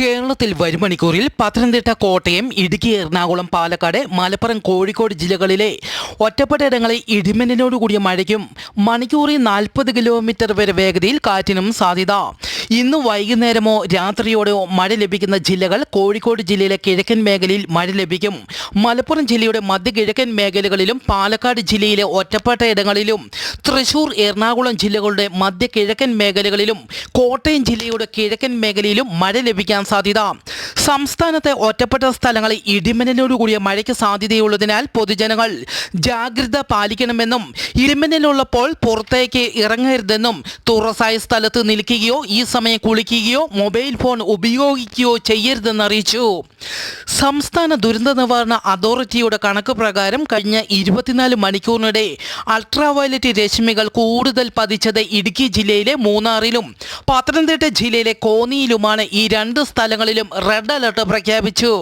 കേരളത്തിൽ വരും മണിക്കൂറിൽ പത്തനംതിട്ട കോട്ടയം ഇടുക്കി എറണാകുളം പാലക്കാട് മലപ്പുറം കോഴിക്കോട് ജില്ലകളിലെ ഒറ്റപ്പെട്ട ഇടങ്ങളിൽ ഇടിമിന്നലോട് കൂടിയ മഴയ്ക്കും മണിക്കൂറിൽ നാൽപ്പത് കിലോമീറ്റർ വരെ വേഗതയിൽ കാറ്റിനും സാധ്യത. ഇന്ന് വൈകുന്നേരമോ രാത്രിയോടെയോ മഴ ലഭിക്കുന്ന ജില്ലകൾ കോഴിക്കോട് ജില്ലയിലെ കിഴക്കൻ മേഖലയിൽ മഴ ലഭിക്കും. മലപ്പുറം ജില്ലയുടെ മധ്യ കിഴക്കൻ മേഖലകളിലും പാലക്കാട് ജില്ലയിലെ ഒറ്റപ്പെട്ട ഇടങ്ങളിലും തൃശൂർ എറണാകുളം ജില്ലകളുടെ മധ്യ കിഴക്കൻ മേഖലകളിലും കോട്ടയം ജില്ലയുടെ കിഴക്കൻ മേഖലയിലും മഴ ലഭിക്കാൻ സാധ്യത. സംസ്ഥാനത്തെ ഒറ്റപ്പെട്ട സ്ഥലങ്ങളിൽ ഇടിമിന്നലോട് കൂടിയ മഴയ്ക്ക് സാധ്യതയുള്ളതിനാൽ പൊതുജനങ്ങൾ ജാഗ്രത പാലിക്കണമെന്നും ഇടിമിന്നലുള്ളപ്പോൾ പുറത്തേക്ക് ഇറങ്ങരുതെന്നും തുറസായ സ്ഥലത്ത് നിൽക്കുകയോ ഈ സമയം കുളിക്കുകയോ മൊബൈൽ ഫോൺ ഉപയോഗിക്കുകയോ ചെയ്യരുതെന്ന് അറിയിച്ചു. സംസ്ഥാന ദുരന്ത നിവാരണ അതോറിറ്റിയുടെ കണക്ക് പ്രകാരം കഴിഞ്ഞ ഇരുപത്തിനാല് മണിക്കൂറിനിടെ അൾട്രാവയലറ്റ് രശ്മികൾ കൂടുതൽ പതിച്ചത് ഇടുക്കി ജില്ലയിലെ മൂന്നാറിലും പത്തനംതിട്ട ജില്ലയിലെ കോന്നിയിലുമാണ് ഈ രണ്ട് സ്ഥലങ്ങളിലും റെഡ് അലർട്ട് പ്രഖ്യാപിച്ചു.